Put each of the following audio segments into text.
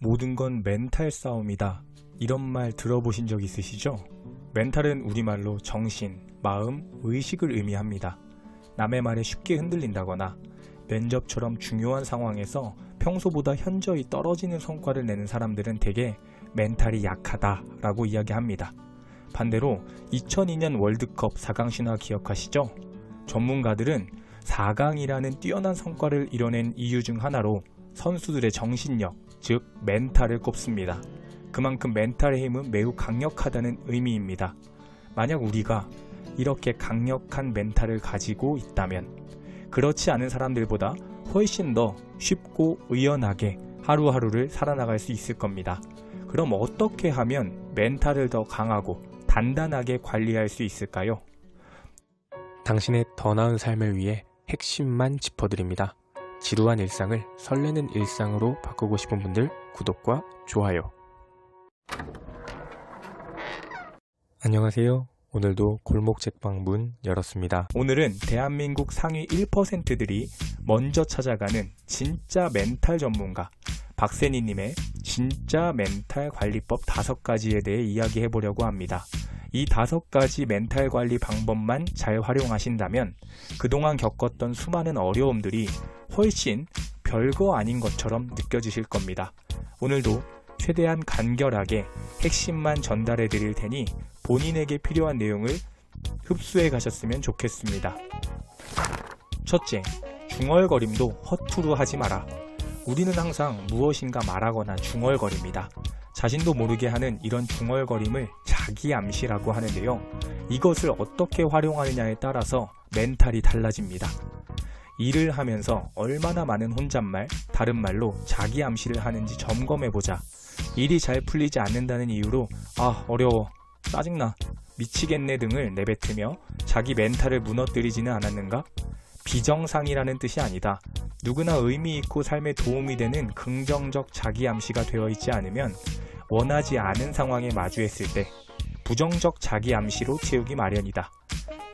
모든 건 멘탈 싸움이다. 이런 말 들어보신 적 있으시죠? 멘탈은 우리말로 정신, 마음, 의식을 의미합니다. 남의 말에 쉽게 흔들린다거나 면접처럼 중요한 상황에서 평소보다 현저히 떨어지는 성과를 내는 사람들은 대개 멘탈이 약하다라고 이야기합니다. 반대로 2002년 월드컵 4강 신화 기억하시죠? 전문가들은 4강이라는 뛰어난 성과를 이뤄낸 이유 중 하나로 선수들의 정신력, 즉 멘탈을 꼽습니다. 그만큼 멘탈의 힘은 매우 강력하다는 의미입니다. 만약 우리가 이렇게 강력한 멘탈을 가지고 있다면 그렇지 않은 사람들보다 훨씬 더 쉽고 의연하게 하루하루를 살아나갈 수 있을 겁니다. 그럼 어떻게 하면 멘탈을 더 강하고 단단하게 관리할 수 있을까요? 당신의 더 나은 삶을 위해 핵심만 짚어드립니다. 지루한 일상을 설레는 일상으로 바꾸고 싶은 분들 구독과 좋아요. 안녕하세요. 오늘도 골목 책방 문 열었습니다. 오늘은 대한민국 상위 1%들이 먼저 찾아가는 진짜 멘탈 전문가 박세니님의 진짜 멘탈 관리법 5가지에 대해 이야기해 보려고 합니다. 이 다섯 가지 멘탈 관리 방법만 잘 활용하신다면 그동안 겪었던 수많은 어려움들이 훨씬 별거 아닌 것처럼 느껴지실 겁니다. 오늘도 최대한 간결하게 핵심만 전달해 드릴 테니 본인에게 필요한 내용을 흡수해 가셨으면 좋겠습니다. 첫째, 중얼거림도 허투루 하지 마라. 우리는 항상 무엇인가 말하거나 중얼거립니다. 자신도 모르게 하는 이런 중얼거림을 자기 암시라고 하는데요. 이것을 어떻게 활용하느냐에 따라서 멘탈이 달라집니다. 일을 하면서 얼마나 많은 혼잣말, 다른 말로 자기 암시를 하는지 점검해보자. 일이 잘 풀리지 않는다는 이유로, 아, 어려워, 짜증나, 미치겠네 등을 내뱉으며 자기 멘탈을 무너뜨리지는 않았는가? 비정상이라는 뜻이 아니다. 누구나 의미 있고 삶에 도움이 되는 긍정적 자기 암시가 되어 있지 않으면 원하지 않은 상황에 마주했을 때 부정적 자기 암시로 채우기 마련이다.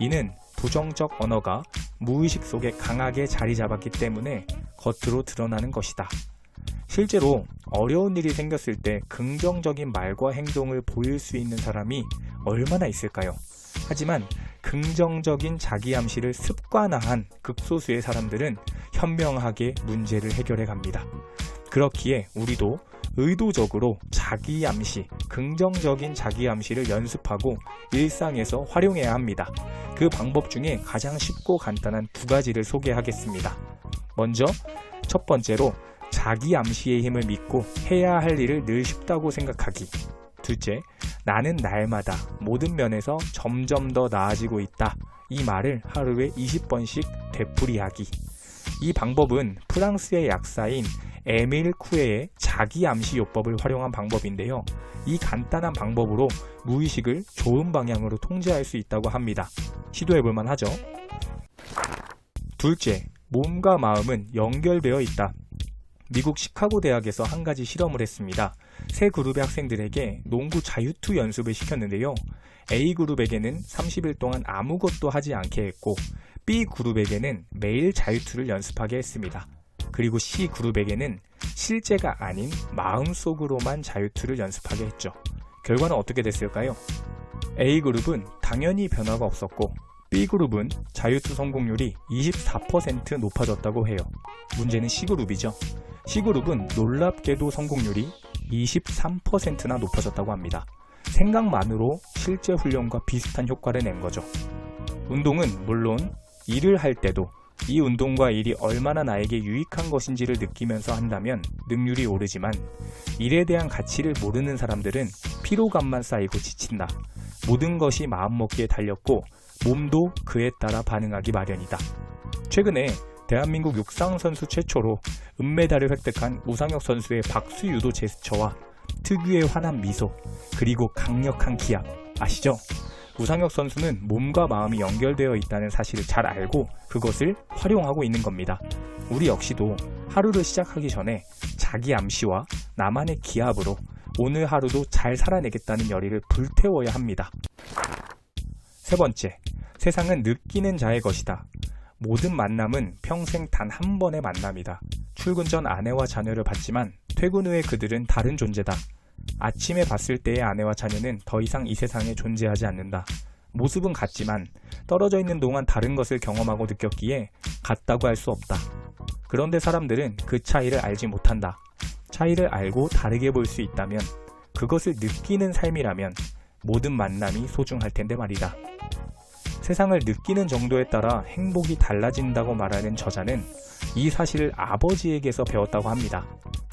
이는 부정적 언어가 무의식 속에 강하게 자리 잡았기 때문에 겉으로 드러나는 것이다. 실제로 어려운 일이 생겼을 때 긍정적인 말과 행동을 보일 수 있는 사람이 얼마나 있을까요? 하지만 긍정적인 자기 암시를 습관화한 극소수의 사람들은 현명하게 문제를 해결해 갑니다. 그렇기에 우리도 의도적으로 자기 암시, 긍정적인 자기 암시를 연습하고 일상에서 활용해야 합니다. 그 방법 중에 가장 쉽고 간단한 두 가지를 소개하겠습니다. 먼저 첫 번째로 자기 암시의 힘을 믿고 해야 할 일을 늘 쉽다고 생각하기. 둘째, 나는 날마다 모든 면에서 점점 더 나아지고 있다. 이 말을 하루에 20번씩 되풀이하기. 이 방법은 프랑스의 약사인 에밀 쿠에의 자기 암시 요법을 활용한 방법인데요. 이 간단한 방법으로 무의식을 좋은 방향으로 통제할 수 있다고 합니다. 시도해 볼 만 하죠? 둘째, 몸과 마음은 연결되어 있다. 미국 시카고 대학에서 한 가지 실험을 했습니다. 세 그룹의 학생들에게 농구 자유투 연습을 시켰는데요. A 그룹에게는 30일 동안 아무것도 하지 않게 했고 B 그룹에게는 매일 자유투를 연습하게 했습니다. 그리고 C 그룹에게는 실제가 아닌 마음속으로만 자유투를 연습하게 했죠. 결과는 어떻게 됐을까요? A 그룹은 당연히 변화가 없었고 B 그룹은 자유투 성공률이 24% 높아졌다고 해요. 문제는 C 그룹이죠. C그룹은 놀랍게도 성공률이 23%나 높아졌다고 합니다. 생각만으로 실제 훈련과 비슷한 효과를 낸 거죠. 운동은 물론 일을 할 때도 이 운동과 일이 얼마나 나에게 유익한 것인지를 느끼면서 한다면 능률이 오르지만 일에 대한 가치를 모르는 사람들은 피로감만 쌓이고 지친다. 모든 것이 마음먹기에 달렸고 몸도 그에 따라 반응하기 마련이다. 최근에 대한민국 육상 선수 최초로 은메달을 획득한 우상혁 선수의 박수 유도 제스처와 특유의 환한 미소, 그리고 강력한 기압, 아시죠? 우상혁 선수는 몸과 마음이 연결되어 있다는 사실을 잘 알고 그것을 활용하고 있는 겁니다. 우리 역시도 하루를 시작하기 전에 자기 암시와 나만의 기압으로 오늘 하루도 잘 살아내겠다는 열의를 불태워야 합니다. 세 번째, 세상은 느끼는 자의 것이다. 모든 만남은 평생 단 한 번의 만남이다. 출근 전 아내와 자녀를 봤지만 퇴근 후에 그들은 다른 존재다. 아침에 봤을 때의 아내와 자녀는 더 이상 이 세상에 존재하지 않는다. 모습은 같지만 떨어져 있는 동안 다른 것을 경험하고 느꼈기에 같다고 할 수 없다. 그런데 사람들은 그 차이를 알지 못한다. 차이를 알고 다르게 볼 수 있다면 그것을 느끼는 삶이라면 모든 만남이 소중할 텐데 말이다. 세상을 느끼는 정도에 따라 행복이 달라진다고 말하는 저자는 이 사실을 아버지에게서 배웠다고 합니다.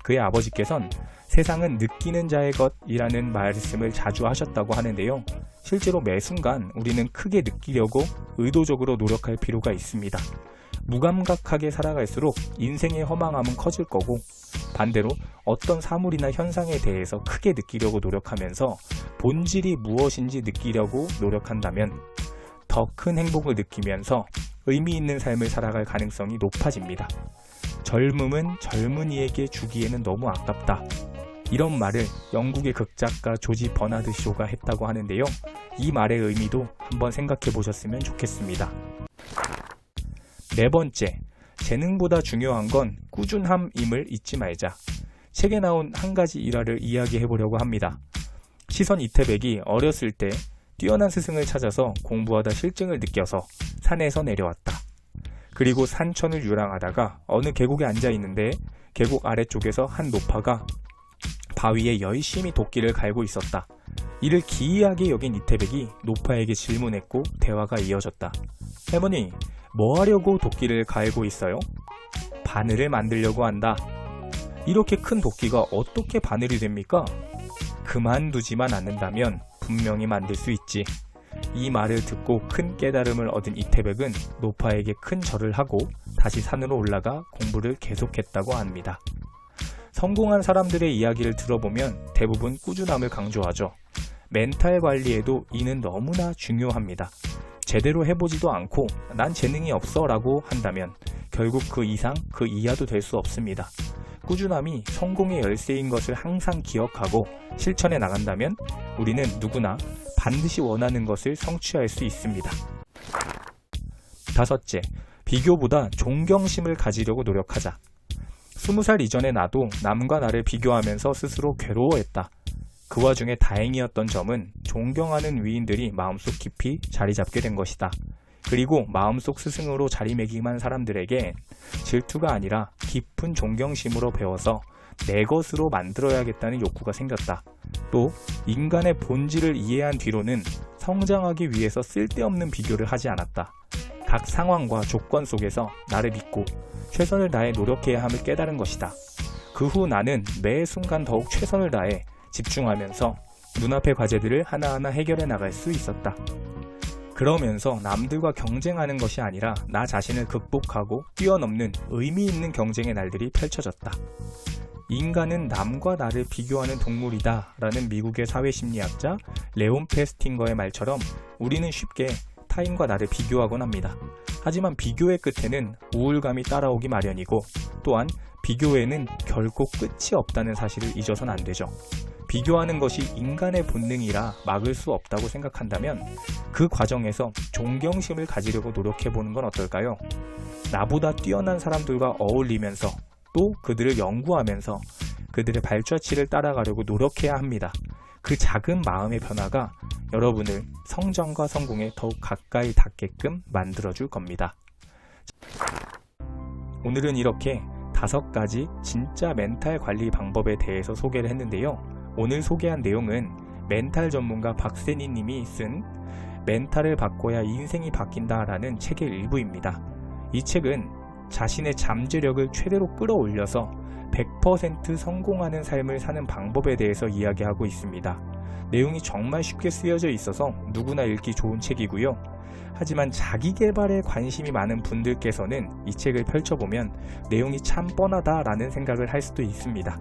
그의 아버지께선 세상은 느끼는 자의 것이라는 말씀을 자주 하셨다고 하는데요. 실제로 매 순간 우리는 크게 느끼려고 의도적으로 노력할 필요가 있습니다. 무감각하게 살아갈수록 인생의 허망함은 커질 거고 반대로 어떤 사물이나 현상에 대해서 크게 느끼려고 노력하면서 본질이 무엇인지 느끼려고 노력한다면 더 큰 행복을 느끼면서 의미 있는 삶을 살아갈 가능성이 높아집니다. 젊음은 젊은이에게 주기에는 너무 아깝다. 이런 말을 영국의 극작가 조지 버나드 쇼가 했다고 하는데요. 이 말의 의미도 한번 생각해 보셨으면 좋겠습니다. 네 번째, 재능보다 중요한 건 꾸준함임을 잊지 말자. 책에 나온 한 가지 일화를 이야기해 보려고 합니다. 시선 이태백이 어렸을 때 뛰어난 스승을 찾아서 공부하다 실증을 느껴서 산에서 내려왔다. 그리고 산천을 유랑하다가 어느 계곡에 앉아 있는데 계곡 아래쪽에서 한 노파가 바위에 열심히 도끼를 갈고 있었다. 이를 기이하게 여긴 이태백이 노파에게 질문했고 대화가 이어졌다. 할머니, 뭐 하려고 도끼를 갈고 있어요? 바늘을 만들려고 한다. 이렇게 큰 도끼가 어떻게 바늘이 됩니까? 그만두지만 않는다면 분명히 만들 수 있지. 이 말을 듣고 큰 깨달음을 얻은 이태백은 노파에게 큰 절을 하고 다시 산으로 올라가 공부를 계속했다고 합니다. 성공한 사람들의 이야기를 들어보면 대부분 꾸준함을 강조하죠. 멘탈 관리에도 이는 너무나 중요합니다. 제대로 해보지도 않고 난 재능이 없어 라고 한다면 결국 그 이상 그 이하도 될 수 없습니다. 꾸준함이 성공의 열쇠인 것을 항상 기억하고 실천해 나간다면 우리는 누구나 반드시 원하는 것을 성취할 수 있습니다. 다섯째, 비교보다 존경심을 가지려고 노력하자. 스무 살 이전의 나도 남과 나를 비교하면서 스스로 괴로워했다. 그 와중에 다행이었던 점은 존경하는 위인들이 마음속 깊이 자리 잡게 된 것이다. 그리고 마음속 스승으로 자리매김한 사람들에게 질투가 아니라 깊은 존경심으로 배워서 내 것으로 만들어야겠다는 욕구가 생겼다. 또 인간의 본질을 이해한 뒤로는 성장하기 위해서 쓸데없는 비교를 하지 않았다. 각 상황과 조건 속에서 나를 믿고 최선을 다해 노력해야 함을 깨달은 것이다. 그 후 나는 매 순간 더욱 최선을 다해 집중하면서 눈앞의 과제들을 하나하나 해결해 나갈 수 있었다. 그러면서 남들과 경쟁하는 것이 아니라 나 자신을 극복하고 뛰어넘는 의미 있는 경쟁의 날들이 펼쳐졌다. 인간은 남과 나를 비교하는 동물이다 라는 미국의 사회심리학자 레온 페스팅거의 말처럼 우리는 쉽게 타인과 나를 비교하곤 합니다. 하지만 비교의 끝에는 우울감이 따라오기 마련이고 또한 비교에는 결코 끝이 없다는 사실을 잊어선 안 되죠. 비교하는 것이 인간의 본능이라 막을 수 없다고 생각한다면 그 과정에서 존경심을 가지려고 노력해 보는 건 어떨까요? 나보다 뛰어난 사람들과 어울리면서 또 그들을 연구하면서 그들의 발자취를 따라가려고 노력해야 합니다. 그 작은 마음의 변화가 여러분을 성장과 성공에 더욱 가까이 닿게끔 만들어줄 겁니다. 오늘은 이렇게 다섯 가지 진짜 멘탈 관리 방법에 대해서 소개를 했는데요. 오늘 소개한 내용은 멘탈 전문가 박세니 님이 쓴 멘탈을 바꿔야 인생이 바뀐다 라는 책의 일부입니다. 이 책은 자신의 잠재력을 최대로 끌어올려서 100% 성공하는 삶을 사는 방법에 대해서 이야기하고 있습니다. 내용이 정말 쉽게 쓰여져 있어서 누구나 읽기 좋은 책이고요. 하지만 자기 개발에 관심이 많은 분들께서는 이 책을 펼쳐보면 내용이 참 뻔하다라는 생각을 할 수도 있습니다.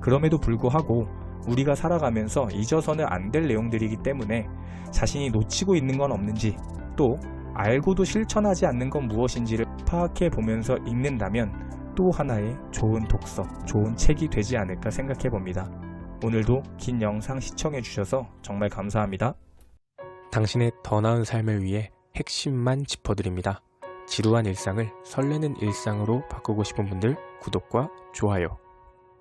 그럼에도 불구하고 우리가 살아가면서 잊어서는 안 될 내용들이기 때문에 자신이 놓치고 있는 건 없는지 또 알고도 실천하지 않는 건 무엇인지를 파악해 보면서 읽는다면 또 하나의 좋은 독서, 좋은 책이 되지 않을까 생각해 봅니다. 오늘도 긴 영상 시청해 주셔서 정말 감사합니다. 당신의 더 나은 삶을 위해 핵심만 짚어드립니다. 지루한 일상을 설레는 일상으로 바꾸고 싶은 분들 구독과 좋아요